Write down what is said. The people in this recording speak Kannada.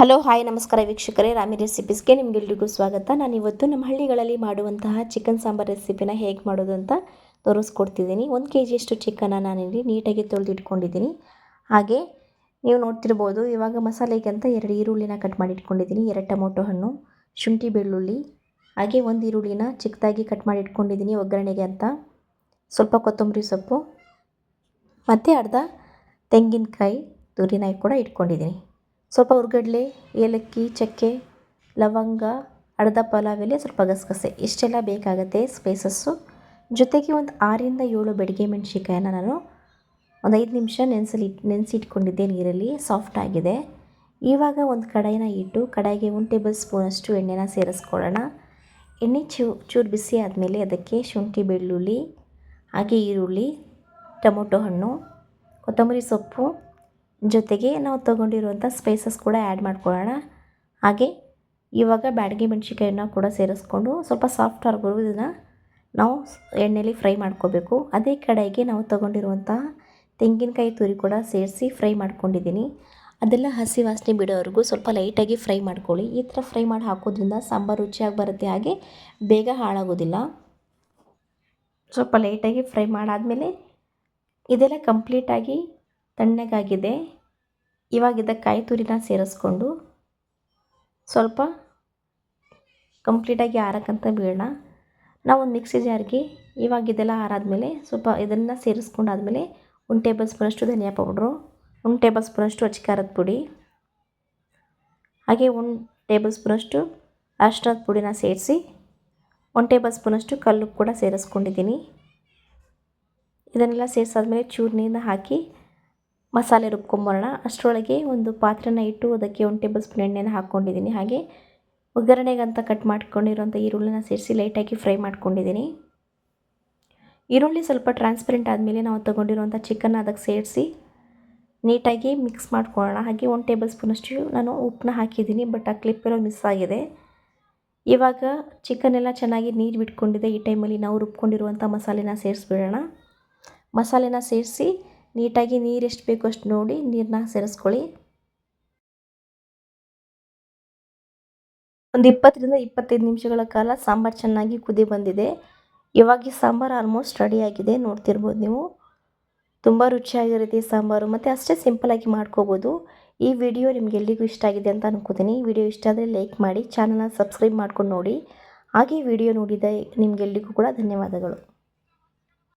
ಹಲೋ, ಹಾಯ್, ನಮಸ್ಕಾರ ವೀಕ್ಷಕರೇ. ರಾಮಿ ರೆಸಿಪೀಸ್ಗೆ ನಿಮಗೆಲ್ರಿಗೂ ಸ್ವಾಗತ. ನಾನು ಇವತ್ತು ನಮ್ಮ ಹಳ್ಳಿಗಳಲ್ಲಿ ಮಾಡುವಂತಹ ಚಿಕನ್ ಸಾಂಬಾರ್ ರೆಸಿಪಿನ ಹೇಗೆ ಮಾಡೋದು ಅಂತ ತೋರಿಸ್ಕೊಡ್ತಿದ್ದೀನಿ. ಒಂದು ಕೆ ಜಿಯಷ್ಟು ಚಿಕನ್ನ ನಾನಿಲ್ಲಿ ನೀಟಾಗಿ ತೊಳೆದಿಟ್ಕೊಂಡಿದ್ದೀನಿ. ಹಾಗೆ ನೀವು ನೋಡ್ತಿರ್ಬೋದು, ಇವಾಗ ಮಸಾಲೆಗೆ ಅಂತ ಎರಡು ಈರುಳ್ಳಿನ ಕಟ್ ಮಾಡಿ ಇಟ್ಕೊಂಡಿದ್ದೀನಿ ಎರಡು ಟೊಮೊಟೊ ಹಣ್ಣು, ಶುಂಠಿ ಬೆಳ್ಳುಳ್ಳಿ, ಹಾಗೆ ಒಂದು ಈರುಳ್ಳಿನ ಚಿಕ್ಕದಾಗಿ ಕಟ್ ಮಾಡಿ ಇಟ್ಕೊಂಡಿದ್ದೀನಿ ಒಗ್ಗರಣೆಗೆ ಅಂತ. ಸ್ವಲ್ಪ ಕೊತ್ತಂಬರಿ ಸೊಪ್ಪು, ಮತ್ತು ಅರ್ಧ ತೆಂಗಿನಕಾಯಿ ತುರಿನಾಯಿ ಕೂಡ ಇಟ್ಕೊಂಡಿದ್ದೀನಿ. ಸ್ವಲ್ಪ ಹುರ್ಗಡ್ಲೆ, ಏಲಕ್ಕಿ, ಚಕ್ಕೆ, ಲವಂಗ, ಅರ್ಧ ಪಲಾವ್ ಎಲೆ ಸ್ವಲ್ಪ ಗಸಗಸೆ. ಇಷ್ಟೆಲ್ಲ ಬೇಕಾಗುತ್ತೆ ಸ್ಪೈಸಸ್ಸು. ಜೊತೆಗೆ ಒಂದು ಆರಿಂದ ಏಳು ಬೆಡಿಗೆ ಮೆಣಸಿಕಾಯನ್ನ ನಾನು ಒಂದು ಐದು ನಿಮಿಷ ನೆನೆಸಲಿ, ನೆನೆಸಿಟ್ಕೊಂಡಿದ್ದೆ ನೀರಲ್ಲಿ. ಸಾಫ್ಟ್ ಆಗಿದೆ. ಇವಾಗ ಒಂದು ಕಡಾಯಿನ ಇಟ್ಟು ಕಡಾಯಿಗೆ ಒಂದು ಟೇಬಲ್ ಸ್ಪೂನಷ್ಟು ಎಣ್ಣೆನ ಸೇರಿಸ್ಕೊಳ್ಳೋಣ. ಎಣ್ಣೆ ಚೂ, ಚೂರು ಬಿಸಿ ಆದಮೇಲೆ ಅದಕ್ಕೆ ಶುಂಠಿ, ಬೆಳ್ಳುಳ್ಳಿ, ಹಾಗೆ ಈರುಳ್ಳಿ, ಟೊಮೊಟೊ ಹಣ್ಣು, ಕೊತ್ತಂಬರಿ ಸೊಪ್ಪು ಜೊತೆಗೆ ನಾವು ತೊಗೊಂಡಿರುವಂಥ ಸ್ಪೈಸಸ್ ಕೂಡ ಆ್ಯಡ್ ಮಾಡ್ಕೊಳ್ಳೋಣ. ಹಾಗೆ ಇವಾಗ ಬ್ಯಾಡಗಿ ಮೆಣಸಿಕಾಯನ್ನು ಕೂಡ ಸೇರಿಸ್ಕೊಂಡು ಸ್ವಲ್ಪ ಸಾಫ್ಟ್ ಆಗ್ಬೋದು ಇದನ್ನು ನಾವು ಎಣ್ಣೆಯಲ್ಲಿ ಫ್ರೈ ಮಾಡ್ಕೋಬೇಕು. ಅದೇ ಕಡೆಗೆ ನಾವು ತೊಗೊಂಡಿರುವಂಥ ತೆಂಗಿನಕಾಯಿ ತುರಿ ಕೂಡ ಸೇರಿಸಿ ಫ್ರೈ ಮಾಡ್ಕೊಂಡಿದ್ದೀನಿ. ಅದೆಲ್ಲ ಹಸಿ ವಾಸನೆ ಬಿಡೋವರೆಗೂ ಸ್ವಲ್ಪ ಲೈಟಾಗಿ ಫ್ರೈ ಮಾಡ್ಕೊಳ್ಳಿ. ಈ ಥರ ಫ್ರೈ ಮಾಡಿ ಹಾಕೋದ್ರಿಂದ ಸಾಂಬಾರು ರುಚಿಯಾಗಿ ಬರುತ್ತೆ. ಹಾಗೆ ಬೇಗ ಹಾಳಾಗೋದಿಲ್ಲ. ಸ್ವಲ್ಪ ಲೈಟಾಗಿ ಫ್ರೈ ಮಾಡಾದಮೇಲೆ ಇದೆಲ್ಲ ಕಂಪ್ಲೀಟಾಗಿ ತಣ್ಣಗಾಗಿದೆ. ಇವಾಗ ಕಾಯಿ ತುರಿನ ಸೇರಿಸ್ಕೊಂಡು ಸ್ವಲ್ಪ ಕಂಪ್ಲೀಟಾಗಿ ಆರಕ್ಕಂತ ಬೀಳೋಣ. ನಾವು ಒಂದು ಮಿಕ್ಸಿ ಜಾರ್ಗೆ ಇವಾಗ ಇದೆಲ್ಲ ಆರಾದಮೇಲೆ ಸ್ವಲ್ಪ ಇದನ್ನು ಸೇರಿಸ್ಕೊಂಡಾದ್ಮೇಲೆ ಒಂದು ಟೇಬಲ್ ಸ್ಪೂನಷ್ಟು ಧನಿಯಾ ಪೌಡ್ರು ಒಂದು ಟೇಬಲ್ ಸ್ಪೂನಷ್ಟು ಅಚ್ಚಿಕಾರದ ಖಾರದ ಪುಡಿ, ಹಾಗೆ ಒಂದು ಟೇಬಲ್ ಸ್ಪೂನಷ್ಟು ಅರ್ಶಿನದ ಪುಡಿನ ಸೇರಿಸಿ ಒಂದು ಟೇಬಲ್ ಸ್ಪೂನಷ್ಟು ಕಲ್ಲು ಕೂಡ ಸೇರಿಸ್ಕೊಂಡಿದ್ದೀನಿ. ಇದನ್ನೆಲ್ಲ ಸೇರಿಸಾದ್ಮೇಲೆ ಚೂರು ನೀರನ್ನ ಹಾಕಿ ಮಸಾಲೆ ರುಬ್ಕೊಂಬರೋಣ. ಅಷ್ಟರೊಳಗೆ ಒಂದು ಪಾತ್ರೆನ ಇಟ್ಟು ಅದಕ್ಕೆ ಒಂದು ಟೇಬಲ್ ಸ್ಪೂನ್ ಎಣ್ಣೆನ ಹಾಕ್ಕೊಂಡಿದ್ದೀನಿ. ಹಾಗೆ ಒಗ್ಗರಣೆಗಂತ ಕಟ್ ಮಾಡ್ಕೊಂಡಿರೋಂಥ ಈರುಳ್ಳಿನ ಸೇರಿಸಿ ಲೈಟಾಗಿ ಫ್ರೈ ಮಾಡ್ಕೊಂಡಿದ್ದೀನಿ. ಈರುಳ್ಳಿ ಸ್ವಲ್ಪ ಟ್ರಾನ್ಸ್ಪರೆಂಟ್ ಆದಮೇಲೆ ನಾವು ತೊಗೊಂಡಿರುವಂಥ ಚಿಕನ್ ಅದಕ್ಕೆ ಸೇರಿಸಿ ನೀಟಾಗಿ ಮಿಕ್ಸ್ ಮಾಡ್ಕೊಳ್ಳೋಣ. ಹಾಗೆ ಒಂದು ಟೇಬಲ್ ಸ್ಪೂನಷ್ಟು ನಾನು ಉಪ್ಪನ್ನ ಹಾಕಿದ್ದೀನಿ, ಬಟ್ ಆ ಕ್ಲಿಪ್ಪೆಲ್ಲ ಮಿಸ್ ಆಗಿದೆ. ಇವಾಗ ಚಿಕನ್ ಎಲ್ಲ ಚೆನ್ನಾಗಿ ನೀರು ಬಿಟ್ಕೊಂಡಿದೆ. ಈ ಟೈಮಲ್ಲಿ ನಾವು ರುಬ್ಕೊಂಡಿರುವಂಥ ಮಸಾಲೆನ ಸೇರಿಸ್ಬಿಡೋಣ. ಮಸಾಲೆನ ಸೇರಿಸಿ ನೀಟಾಗಿ ನೀರು ಎಷ್ಟು ಬೇಕು ಅಷ್ಟು ನೋಡಿ ನೀರನ್ನ ಸೇರಿಸ್ಕೊಳ್ಳಿ. ಒಂದು ಇಪ್ಪತ್ತರಿಂದ ಇಪ್ಪತ್ತೈದು ನಿಮಿಷಗಳ ಕಾಲ ಸಾಂಬಾರು ಚೆನ್ನಾಗಿ ಕುದಿ ಬಂದಿದೆ. ಇವಾಗ ಸಾಂಬಾರು ಆಲ್ಮೋಸ್ಟ್ ರೆಡಿಯಾಗಿದೆ ನೋಡ್ತಿರ್ಬೋದು ನೀವು. ತುಂಬ ರುಚಿಯಾಗಿರುತ್ತೆ ಸಾಂಬಾರು, ಮತ್ತು ಅಷ್ಟೇ ಸಿಂಪಲಾಗಿ ಮಾಡ್ಕೋಬೋದು. ಈ ವಿಡಿಯೋ ನಿಮಗೆಲ್ಲಿಗೂ ಇಷ್ಟ ಆಗಿದೆ ಅಂತ ಅನ್ಕೋತೀನಿ. ವಿಡಿಯೋ ಇಷ್ಟ ಆದರೆ ಲೈಕ್ ಮಾಡಿ ಚಾನಲ್ನ ಸಬ್ಸ್ಕ್ರೈಬ್ ಮಾಡ್ಕೊಂಡು ನೋಡಿ. ಹಾಗೆ ವಿಡಿಯೋ ನೋಡಿದ ನಿಮಗೆಲ್ಲಿಗೂ ಕೂಡ ಧನ್ಯವಾದಗಳು.